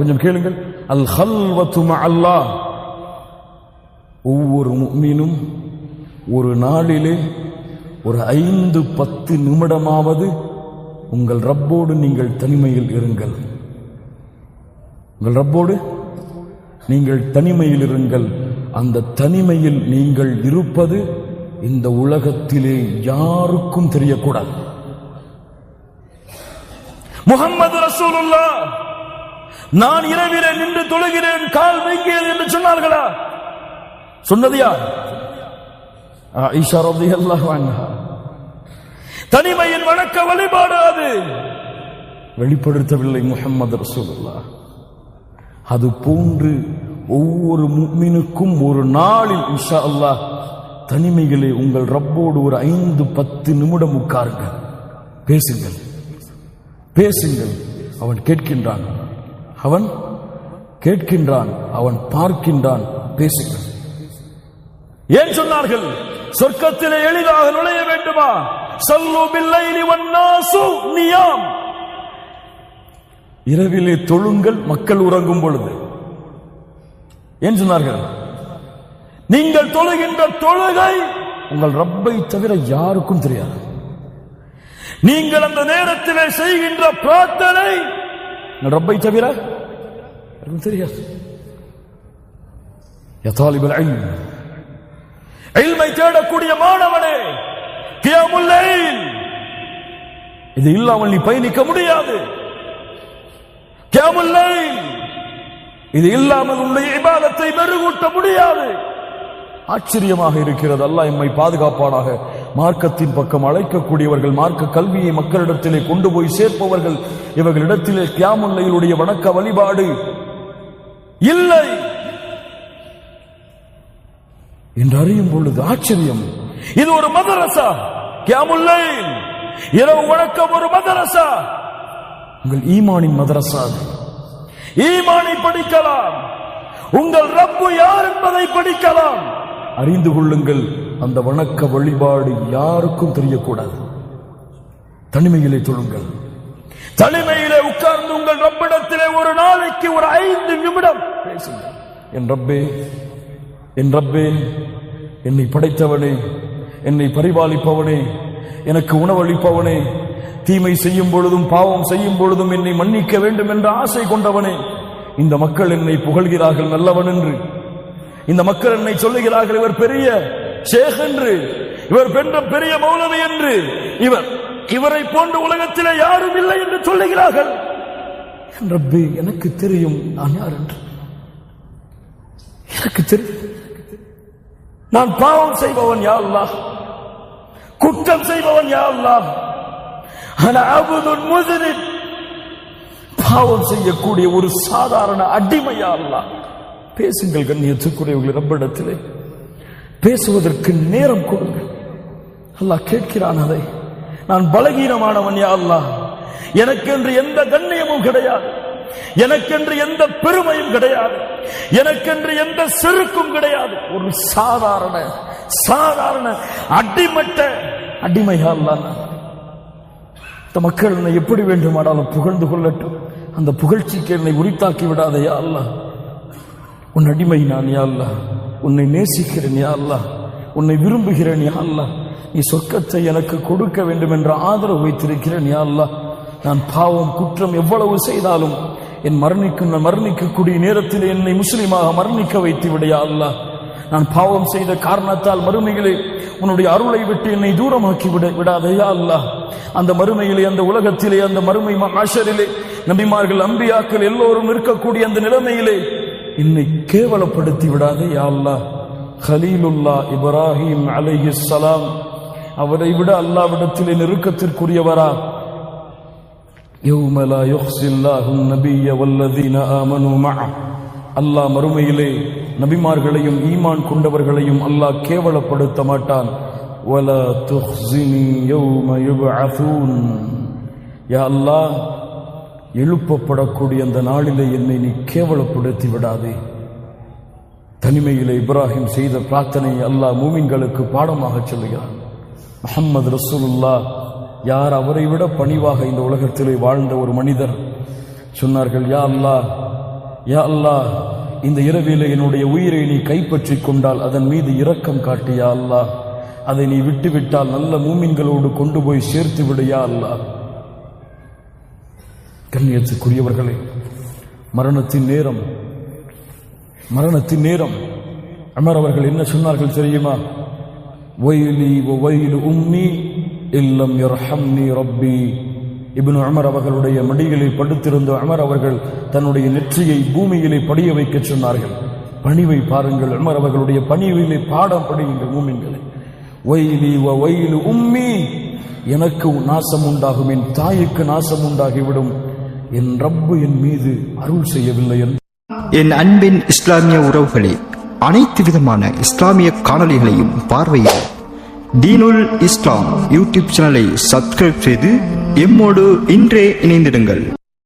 கொஞ்சம் கேளுங்கள். அல் ஹல்வத்து அல்லாஹ் ஒவ்வொரு மீனும் ஒரு நாளிலே ஒரு ஐந்து பத்து நிமிடமாவது உங்கள் ரப்போடு நீங்கள் தனிமையில் இருங்கள். உங்கள் ரப்போடு நீங்கள் தனிமையில் இருங்கள். அந்த தனிமையில் நீங்கள் இருப்பது இந்த உலகத்திலே யாருக்கும் தெரியக்கூடாது. முகம்மது ரசூலுல்லா நான் இரவிலே நின்று தொழுகிறேன் கால் வைக்கிறேன் என்று சொன்னார்களா? சொன்னது யார் ஆயிஷா தனிமையின் வணக்க வழிபாடு அது. வெளிப்படுத்தவில்லை முகமது ரசூலுல்லா அது போன்று ஒவ்வொரு முக்மினுக்கும் ஒரு நாளில் இன்ஷா அல்லாஹ் தனிமைகளே உங்கள் ரப்போடு ஒரு ஐந்து பத்து நிமிடம் உட்காருங்கள். பேசுங்கள். பேசுங்கள். அவன் கேட்கின்றான். அவன் கேட்கின்றான் அவன் பார்க்கின்றான் பேசுகிறான். ஏன் சொன்னார்கள்? சொர்க்கத்திலே எளிதாக நுழைய வேண்டுமா? சல்லு இரவிலே தொழுங்கள் மக்கள் உறங்கும் பொழுது. ஏன் சொன்னார்கள்? நீங்கள் தொழுகின்ற தொழுகை உங்கள் ரப்பை தவிர யாருக்கும் தெரியாது. நீங்கள் அந்த நேரத்திலே செய்கின்ற பிரார்த்தனை ரப்பை தவிர தெரியாது யா தாலிபுல் இல்ம் இல்மை தேடக்கூடிய மாணவனே கியாமுல் லைல். இது இல்லாமல் நீ பயணிக்க முடியாது. கியாமுல் லைல். இது இல்லாமல் உன்னுடைய இபாதத்தை மெருகூட்ட முடியாது. ஆச்சரியமாக இருக்கிறது. அல்லாஹ் எம்மை பாதுகாப்பானாக மார்க்கத்தின் பக்கம் அழைக்கக்கூடியவர்கள் மார்க்க கல்வியை மக்களிடத்திலே கொண்டு போய் சேர்ப்பவர்கள் இவர்களிடத்திலே கியாமுல்லையிலுடைய வணக்க வழிபாடு இல்லை என்று அறியும் பொழுது ஆச்சரியம். இது ஒரு மதரசா? கியாமுல்லை இரவு வணக்கம் ஒரு மதரசா? உங்கள் ஈமானின் மதரசா ஈமானை படிக்கலாம். உங்கள் ரப்பு யார் என்பதை படிக்கலாம். அறிந்து கொள்ளுங்கள். அந்த வணக்க வழிபாடு யாருக்கும் தெரியக்கூடாது. தனிமையிலே தொழுங்கள். தனிமையிலே உட்கார்ந்து உங்கள் ரப்பிடத்திலே ஒரு நாளைக்கு ஒரு ஐந்து நிமிடம் பேசுங்கள் என் ரப்பே என் ரப்பே என்னை படைத்தவனே என்னை பரிபாலிப்பவனே எனக்கு உணவளிப்பவனே தீமை செய்யும் பொழுதும் பாவம் செய்யும் பொழுதும் என்னை மன்னிக்க வேண்டும் என்ற ஆசை கொண்டவனே இந்த மக்கள் என்னை புகழ்கிறார்கள் நல்லவன் என்று இந்த மக்கள் என்னை சொல்லுகிறார்கள் இவர் பெரிய ஷேக் என்று இவர் பெற்ற பெரிய மௌலவி என்று இவர் இவரை போன்ற உலகத்தில் யாரும் இல்லை என்று சொல்லுகிறார்கள். ரப்பி எனக்கு தெரியும் நான் யார் என்று. எனக்கு தெரியும். நான் பாவம் செய்பவன் யா குற்றம் செய்பவன் யா அல்லாஹ். பாவம் செய்யக்கூடிய ஒரு சாதாரண அடிமையா அல்லாஹ். பேசுங்கள் கண்ணியத்துக்குரியவர்கள் ரப்பிடத்திலே பேசுவதற்கு நேரம் கொடுங்கள். அல்லாஹ் கேட்கிறான் அதை. நான் பலகீனமானவன் யா அல்லாஹ். எனக்கென்று எந்த கண்ணியமும் கிடையாது. எனக்கென்று எந்த பெருமையும் கிடையாது. எனக்கென்று எந்த செருக்கும் கிடையாது. ஒரு சாதாரண சாதாரண அடிமட்ட அடிமையா அல்லாஹ். இந்த மக்கள் என்னை எப்படி வேண்டுமானாலும் புகழ்ந்து கொள்ளட்டும். அந்த புகழ்ச்சிக்கு என்னை உரித்தாக்கி விடாதயா அல்லாஹ். உன் அடிமை நான் யா அல்லாஹ். உன்னை நேசிக்கிறேன் யா அல்லாஹ். உன்னை விரும்புகிறேன் யா அல்லாஹ். நீ சொர்க்கத்தை எனக்கு கொடுக்க வேண்டும் என்ற ஆதரவு வைத்திருக்கிறேன் யா அல்லாஹ். நான் பாவம் குற்றம் எவ்வளவு செய்தாலும் என் மரணிக்கும் மரணிக்கக்கூடிய நேரத்தில் என்னை முஸ்லீமாக மரணிக்க வைத்து விடையா அல்லாஹ். நான் பாவம் செய்த காரணத்தால் மறுமையிலே உன்னுடைய அருளை விட்டு என்னை தூரமாக்கி விட விடாதையா அல்லாஹ். அந்த மறுமையிலே அந்த உலகத்திலே அந்த மறுமை ஆஷரிலே நபிமார்கள் அம்பியாக்கள் எல்லோரும் இருக்கக்கூடிய அந்த நிலைமையிலே என்னை கேவலப்படுத்தி விடாதே யா அல்லாஹ் ஹலீலுல்லா இப்ராஹிம் அலைஹிஸ்ஸலாம் அவரை விட அல்லாவிடத்திலே நெருக்கத்திற்குரியவரா يوم لا يخزي الله النبي والذين آمنوا معه அல்லாஹ் மறுமையிலே நபிமார்களையும் ஈமான் கொண்டவர்களையும் அல்லாஹ் கேவலப்படுத்த மாட்டான் ولا تخزني يوم يبعثون யா அல்லாஹ் எழுப்பப்படக்கூடிய அந்த நாளிலே என்னை நீ கேவலப்படுத்தி விடாதே தனிமையிலே இப்ராஹிம் செய்த பிரார்த்தனை அல்லாஹ் மூமின்களுக்கு பாடமாக சொல்லுகிறான். முகமது ரசூலுல்லா யார் அவரை விட பணிவாக இந்த உலகத்திலே வாழ்ந்த ஒரு மனிதர்? சொன்னார்கள் யா அல்லாஹ் யா அல்லாஹ் இந்த இரவிலே என்னுடைய உயிரை நீ கைப்பற்றி கொண்டால் அதன் மீது இரக்கம் காட்டியா அல்லா அதை நீ விட்டுவிட்டால் நல்ல மூமின்களோடு கொண்டு போய் சேர்த்து விடு யா கண்ணியத்துக்குரியவர்களே மரணத்தின் நேரம் மரணத்தின் நேரம். அமர் அவர்கள் என்ன சொன்னார்கள் தெரியுமா? வயலி வயலு உம்மி இல்லம் யர்ஹம்னி ரப்பி. இபின் அமர் அவர்களுடைய மடிகளில் படுத்திருந்த அமர் அவர்கள் தன்னுடைய நெற்றியை பூமியிலே படிய வைக்க சொன்னார்கள். பணிவை பாருங்கள் அமர் அவர்களுடைய பணிவிலே பாடம் படியுங்கள் மூமின்களை. வயலி வயலு உம்மி எனக்கு நாசம் உண்டாகும் என் தாய்க்கு நாசம் உண்டாகிவிடும் என் ரப்பு என் மீது அருள் செய்யவில்லை என்று. என் அன்பின் இஸ்லாமிய உறவுகளே அனைத்து விதமான இஸ்லாமிய காணொலிகளையும் பார்வையிட தீனுல் இஸ்லாம் யூடியூப் சேனலை சப்ஸ்கிரைப் செய்து எம்மோடு இன்றே இணைந்திடுங்கள்.